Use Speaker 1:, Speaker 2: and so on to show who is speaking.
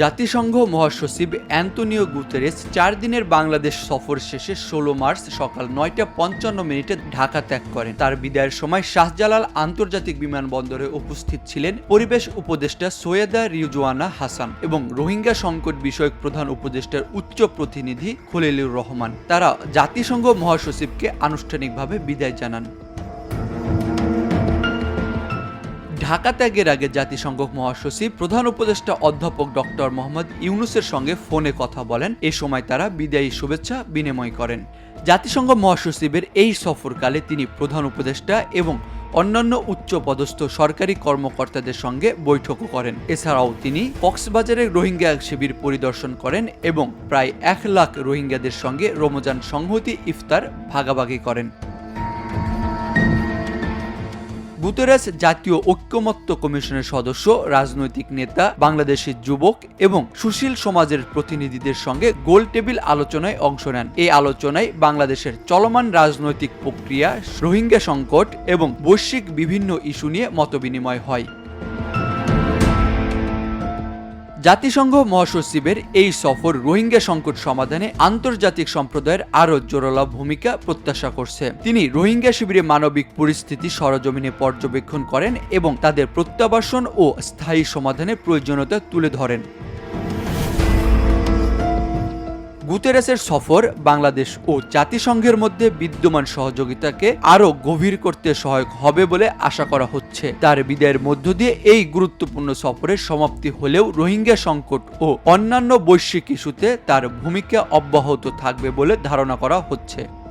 Speaker 1: জাতিসংঘ মহাসচিব Antonio Guterres চার দিনের বাংলাদেশ সফর শেষে ষোলো মার্চ সকাল নয়টা পঞ্চান্ন মিনিটে ঢাকা ত্যাগ করেন। তার বিদায়ের সময় শাহজালাল আন্তর্জাতিক বিমানবন্দরে উপস্থিত ছিলেন পরিবেশ উপদেষ্টা সৈয়দা রিজওয়ানা হাসান এবং রোহিঙ্গা সংকট বিষয়ক প্রধান উপদেষ্টার উচ্চ প্রতিনিধি খলিলুর রহমান। তারা জাতিসংঘ মহাসচিবকে আনুষ্ঠানিকভাবে বিদায় জানান। ঢাকা ত্যাগের আগে জাতিসংঘ মহাসচিব, প্রধান উপদেষ্টা অধ্যাপক ডক্টর মোহাম্মদ ইউনুসের সঙ্গে ফোনে কথা বলেন। এ সময় তারা বিদায়ী শুভেচ্ছা বিনিময় করেন। জাতিসংঘ মহাসচিবের এই সফরকালে তিনি প্রধান উপদেষ্টা এবং অন্যান্য উচ্চপদস্থ সরকারি কর্মকর্তাদের সঙ্গে বৈঠকও করেন। এছাড়াও তিনি কক্সবাজারের রোহিঙ্গা শিবির পরিদর্শন করেন এবং প্রায় এক লাখ রোহিঙ্গাদের সঙ্গে রমজান সংহতি, ইফতার ভাগাভাগি করেন। গুতেরাস জাতীয় ঐক্যমত্য কমিশনের সদস্য, রাজনৈতিক নেতা, বাংলাদেশের যুবক এবং সুশীল সমাজের প্রতিনিধিদের সঙ্গে গোল টেবিল আলোচনায় অংশ নেন। এই আলোচনায় বাংলাদেশের চলমান রাজনৈতিক প্রক্রিয়া, রোহিঙ্গা সংকট এবং বৈশ্বিক বিভিন্ন ইস্যু নিয়ে মতবিনিময় হয়। জাতিসংঘ মহাসচিবের এই সফর রোহিঙ্গা সংকট সমাধানে আন্তর্জাতিক সম্প্রদায়ের আরও জোরালো ভূমিকা প্রত্যাশা করছে। তিনি রোহিঙ্গা শিবিরে মানবিক পরিস্থিতি সরজমিনে পর্যবেক্ষণ করেন এবং তাদের প্রত্যাবাসন ও স্থায়ী সমাধানের প্রয়োজনীয়তা তুলে ধরেন। গুতেরেসের সফর বাংলাদেশ ও জাতিসংঘের মধ্যে বিদ্যমান সহযোগিতাকে আরও গভীর করতে সহায়ক হবে বলে আশা করা হচ্ছে। তার বিদায়ের মধ্য দিয়ে এই গুরুত্বপূর্ণ সফরের সমাপ্তি হলেও রোহিঙ্গা সংকট ও অন্যান্য বৈশ্বিক ইস্যুতে তার ভূমিকা অব্যাহত থাকবে বলে ধারণা করা হচ্ছে।